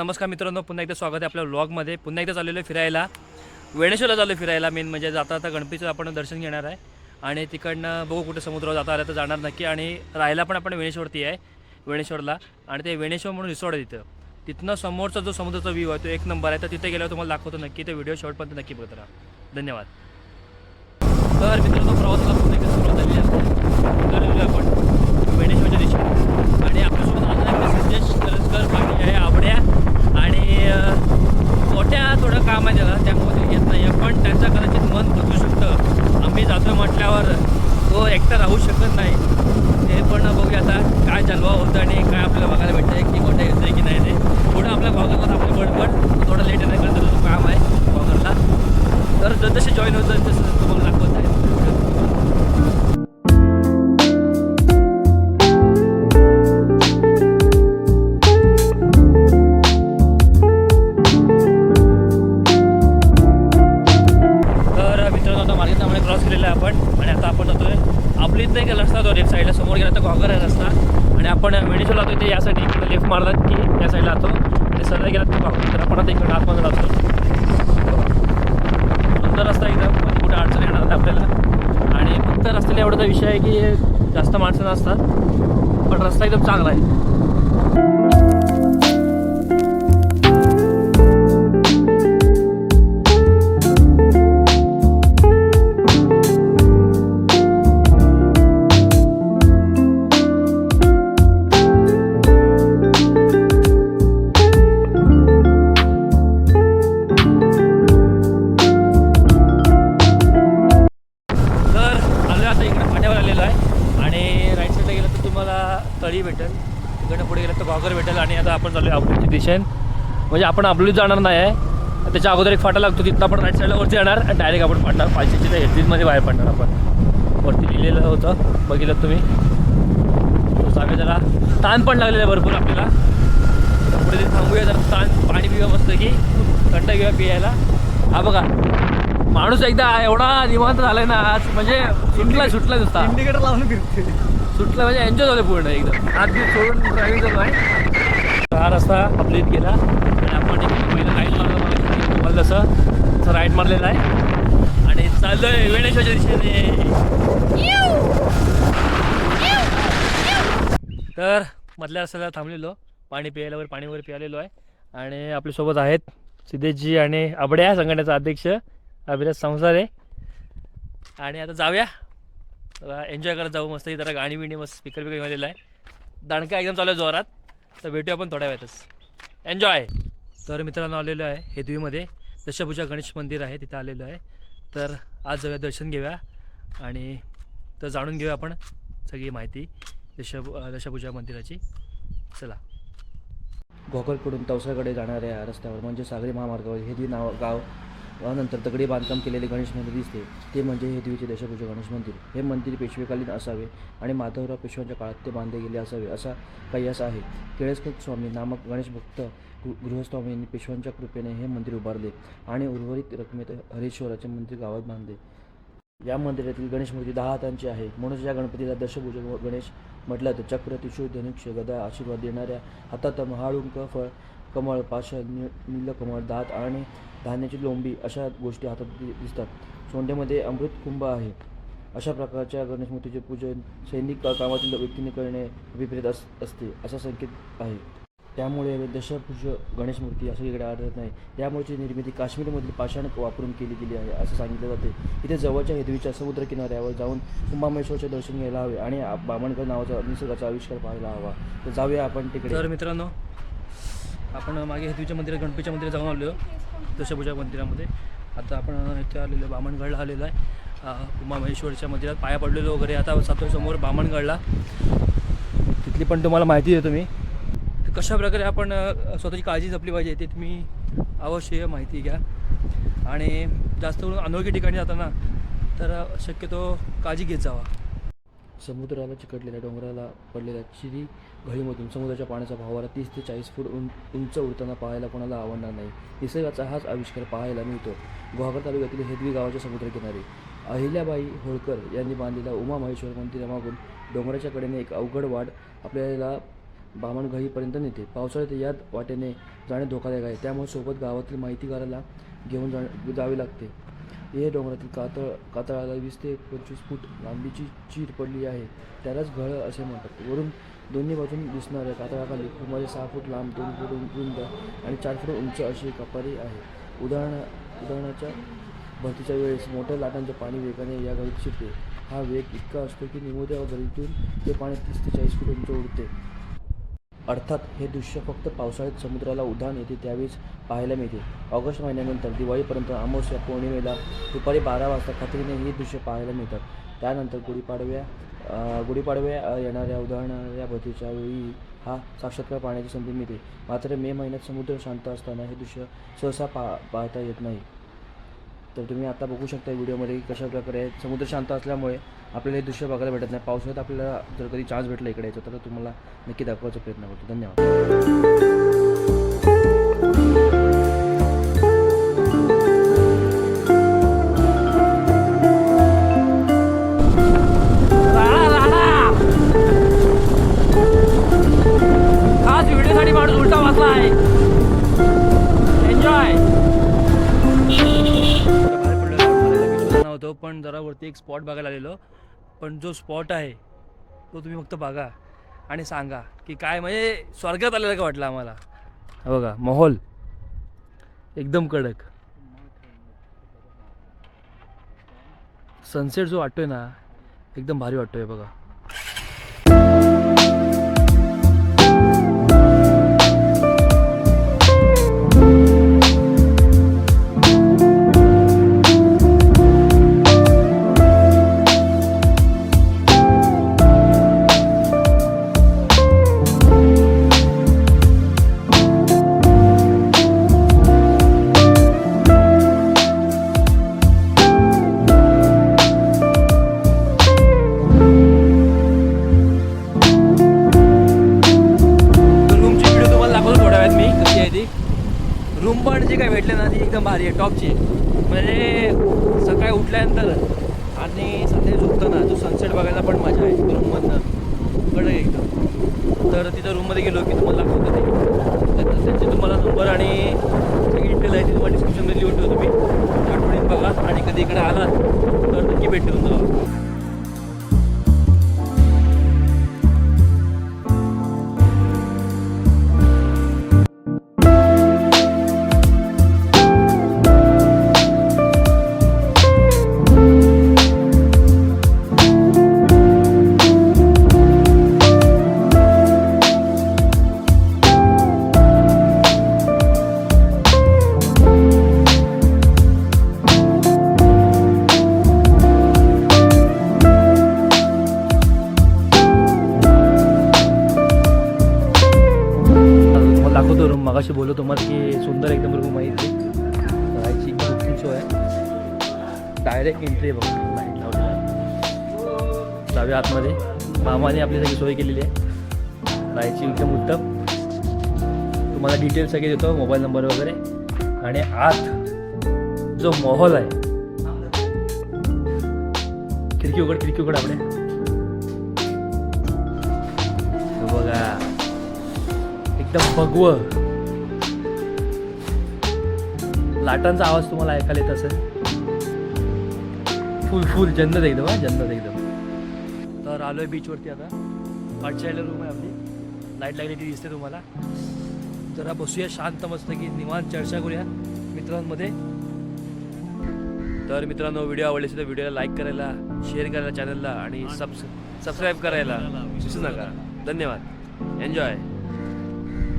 नमस्कार मित्रांनो पुन्हा एकदा स्वागत आहे आपल्या व्लॉगमध्ये पुन्हा एकदा चाललेलो आहे फिरायला. वेणेश्वरला चाललो फिरायला मेन म्हणजे जाता आता गणपतीचं आपण दर्शन घेणार आहे. आणि तिकडनं बघू कुठे समुद्रावर जाता आलं तर जाणार नक्की. आणि राहायला पण आपण वेणेश्वरती आहे वेणेश्वरला. आणि ते वेणेश्वर म्हणून रिसॉर्ट आहे तिथं. तिथनं समोरचा जो समुद्राचा व्ह्यू आहे तो एक नंबर आहे. तर तिथे गेल्यावर तुम्हाला दाखवतो नक्की. ते व्हिडिओ शॉर्टपर्यंत नक्की बघत राहा. धन्यवाद. तर मित्रांनो प्रवासाला पुन्हा एकदा सुरुवात झाली आहे. आपण. वेणेश्वरच्या दिशेने. आणि आपल्यासोबत अजून सिद्धेश तरसकर बाकी आहे आवड्या. आणि मोठ्या थोडं काम आहे त्याला त्यामुळे येत नाही आहे पण त्यांचं कदाचित मन बदलू शकतं. आम्ही जातो म्हटल्यावर तो एकटा राहू शकत नाही. ते पण बघूया आता काय चालवा होतं आणि काय आपल्याला बघायला भेटतं आहे की कोणत्या येतं की नाही ते. पुढं आपल्या भावगरला आपलं बडबड थोडं लेट येण्याकरता काम आहे भावगरला तर जसं जॉईन होतं तसं तुम्हाला दाखवतो. इथं लेफ्ट साईडला समोर गेला तर घॉगर आहे रस्ता. आणि आपण मेडिसिन जातो ते यासाठी इकडे लेफ्ट मारला की त्या साईडला जातो आणि सरळ गेला तर घॉगर तर आपण आता इकडे आतमध्ये जातो. सुंदर रस्ता एकदम. म्हणजे कुठे अडचण येणार नाही आपल्याला. आणि फक्त रस्त्याला एवढा विषय आहे की जास्त माणसं नसतात. पण रस्ता एकदम चांगला आहे. दिशेन म्हणजे आपण अबलूत जाणार नाही आहे. त्याच्या अगोदर एक फाटा लागतो तिथं आपण राईट साईडला वरती जाणार आणि डायरेक्ट आपण पडणार. पाचशेच्या त्या हेल्थीमध्ये बाहेर पडणार आपण. वरती लिहिलेलं होतं बघितलं तुम्ही. चांगले जरा. ताण पण लागलेलं आहे भरपूर आपल्याला. पुढे ते थांबूया जरा ताण पाणी पिऊया मस्त की. थंड घेऊया पियायला. हा बघा. माणूस एकदा एवढा निवांत झालाय ना आज म्हणजे सुटला सुटला नुसता. इंडिकेटर लावून फिरते सुटला म्हणजे एन्जॉय झालं पूर्ण एकदम. बीत सोडून ड्रायव्हिंग झालो आहे रस्ता आपल्या केला. गेला आणि आपण एक पहिलं राईट मारलं तुम्हाला तसं तसं राईट मारलेला आहे. आणि चाललोय वेणेश्वरच्या दिशेने. तर मधल्या रस्त्याला थांबलेलो. पाणी प्यायला पाणी वगैरे प्यायलेलो आहे. आणि आपल्यासोबत आहेत सिद्धेशजी आणि आबड्या संघटनेचा अध्यक्ष अभिराज संसारे. आणि आता जाऊया. एन्जॉय करत जाऊ. मस्त जरा गाणी बिणी मस्त स्पीकर बिकर घेऊन आहे. दाणका एकदम चालू आहे जोरात. तर भेटूया आपण थोड्या वेळातच. एन्जॉय तर मित्रांनो आलेलो आहे हेदवीमध्ये. दशभुजा गणेश मंदिर आहे तिथं आलेलो आहे. तर आज जाऊया दर्शन घेऊया आणि तर जाणून घेऊया आपण सगळी माहिती दश दशभुजा मंदिराची. चला. घोकरकडून तवसाकडे जाणाऱ्या रस्त्यावर म्हणजे सागरी महामार्गावर हेदवी नाव गाव नंतर दगडी बांधकाम केलेले गणेश मंदिर दिसते. ते म्हणजे हे देवीचे दशभुज गणेश मंदिर. हे मंदिर पेशवेकालीन असावे आणि माधवराव पेशव्यांच्या काळात ते बांधले गेले असावे असा कयास आहे. केळसकर स्वामी नामक गणेश भक्त गृ- गृहस्वामींनी पेशव्यांच्या कृपेने हे मंदिर उभारले आणि उर्वरित रकमेत हरेश्वराचे मंदिर गावात बांधले. या मंदिरातील गणेश मूर्ती दहा हातांची आहे. म्हणून या गणपतीला दशभुज गणेश म्हटलं तर चक्र त्रिशूळ धनुष्य गदा आशीर्वाद देणाऱ्या हातात महाळुंक फळ कमळ पाषाण नि नीलकमळ दात आणि धान्याची लोंबी अशा गोष्टी हातात दिसतात. सोंडेमध्ये अमृत कुंभ आहे. अशा प्रकारच्या गणेश मूर्तीचे पूजन सैनिक कामातील व्यक्तीने करणे विपरीत अस असते असा संकेत आहे. त्यामुळे दशभुज गणेश मूर्ती असं इकडे आढळत नाही. यामुळेची निर्मिती काश्मीरमधील पाषाण वापरून केली गेली आहे असं सांगितलं जाते. इथे जवळच्या हेदवीच्या समुद्र किनाऱ्यावर जाऊन कुंभामेश्वरचे दर्शन घ्यायला हवे आणि बामणकर बामणगड नावाचा निसर्गाचा आविष्कार पाहायला हवा. तर जाऊया आपण तिकडे. तर मित्रांनो आपण मागे हेतूच्या मंदिरात गणपतीच्या मंदिरात जाऊन आलो दशभुजा मंदिरामध्ये. आता आपण इथे आलेलो बामणगडला आलेलो आहे. उमामहेश्वरच्या मंदिरात पाया पडलेलो वगैरे. आता जातो बामणगडला. तिथली पण तुम्हाला माहिती देतो मी. कशा प्रकारे आपण स्वतःची काळजी जपली पाहिजे ते तुम्ही अवश्य माहिती घ्या. आणि जास्त करून अनोळखी ठिकाणी जाताना तर शक्यतो काळजी घेत जावा. समुद्राला चिकटलेल्या डोंगराला पडलेल्या चिरी घळीमधून समुद्राच्या पाण्याचा फवारा तीस ते चाळीस फूट उं उंच उडताना पाहायला कोणाला आवडणार नाही. निसर्गाचा हाच आविष्कार पाहायला मिळतो. गुहागर तालुक्यातील हेदवी गावाच्या समुद्रकिनारी. अहिल्याबाई होळकर यांनी बांधलेल्या उमा महेश्वर मंदिरामागून डोंगराच्या कडेने एक अवघड वाट आपल्याला बामणघाईपर्यंत नेते. पावसाळ्यात याच वाटेने जाणे धोकादायक आहे. त्यामुळे सोबत गावातील माहितीगाराला घेऊन जा जावे लागते. हे डोंगरातील कातळ कातळाला वीस ते पंचवीस फूट लांबीची चीर पडली आहे. त्यालाच घळ असे म्हणतात. वरून दोन्ही बाजून दिसणाऱ्या कातळाखाली सुमारे सहा फूट लांब दोन फूट रुंद आणि चार फूट उंच अशी कपारी आहे. उदाहरण उदाहरणाच्या भरतीच्या वेळेस मोठ्या लाटांचे पाणी वेगाने या गळीत शिरते. हा वेग इतका असतो की निमोद्या गळीतून ते पाणी तीस ते चाळीस फूट उंच उडते. अर्थात हे दृश्य फक्त पावसाळ्यात समुद्राला उधाण येते त्यावेळेस पाहायला मिळते. ऑगस्ट महिन्यानंतर दिवाळीपर्यंत अमावस्या पौर्णिमेला दुपारी बारा वाजता खात्रीने ही दृश्य पाहायला मिळतात. त्यानंतर गुढीपाडव्या गुढीपाडव्या येणाऱ्या उदाहरणाऱ्या भरतीच्या वेळी हा साक्षात्कार पाहण्याची संधी मिळते. मात्र मे महिन्यात समुद्र शांत असताना हे दृश्य सहसा पा पाहता येत नाही. तर तुम्ही आता बघू शकता व्हिडिओमध्ये की कशा प्रकारे समुद्र शांत असल्यामुळे आपल्याला हे दृश्य बघायला भेटत नाही. पावसाळ्यात आपल्याला जर कधी चान्स भेटला इकडे यायचा तर तुम्हाला नक्की दाखवायचा प्रयत्न करतो. धन्यवाद. आपण जरा वरती एक स्पॉट बघायला आलेलो. पण जो स्पॉट आहे तो तुम्ही फक्त बघा आणि सांगा की काय म्हणजे स्वर्गात आलेलं का वाटलं आम्हाला? बघा माहोल. एकदम कडक. सनसेट जो वाटतोय ना एकदम भारी वाटतोय बघा. जी काय भेटले ना ती एकदम भारी आहे टॉपची म्हणजे सकाळी उठल्यानंतर आणि संध्याकाळी झोपताना तो सनसेट बघायला पण मजा आहे रूममधनं कडे एकदम? तर तिथं रूममध्ये गेलो की तुम्हाला दाखवतो ते. तर त्यांचे तुम्हाला नंबर आणि सगळी डिटेल आहे ती तुम्हाला डिस्क्रिप्शनमध्ये लिहून ठेवतो मी. आठवणीत बघा आणि कधी इकडे आलात तर नक्की भेट देऊन जावा. मगाशी बोललो तुम्हाला की सुंदर एकदम रूम आहे इथे. राहायची बुकिंग शो सोय आहे. डायरेक्ट एंट्री आहे बघा. लाइट लावलेला जाऊया आतमध्ये. मामाने आपली सगळी सोय केलेली आहे. राहायची एकदम उत्तम. तुम्हाला डिटेल्स सगळे देतो मोबाईल नंबर वगैरे. आणि आत जो माहोल आहे. खिडकी उघड खिडकी उघड आपल्या बघा. एकदम भगव. लाटांचा आवाज तुम्हाला ऐकायला येत असेल. फुल फुल जन्नत एकदम हा जन्नत एकदम. तर आलोय बीचवरती आता. पाठशाळेला रूम आहे आपली. लाइट लागली ती दिसते तुम्हाला. जरा बसूया शांत मस्त की निवांत चर्चा करूया मित्रांमध्ये. तर मित्रांनो व्हिडिओ आवडले असेल तर व्हिडिओला लाईक करायला शेअर करायला चॅनलला आणि सबस्क्राईब करायला विसरू नका. धन्यवाद. एन्जॉय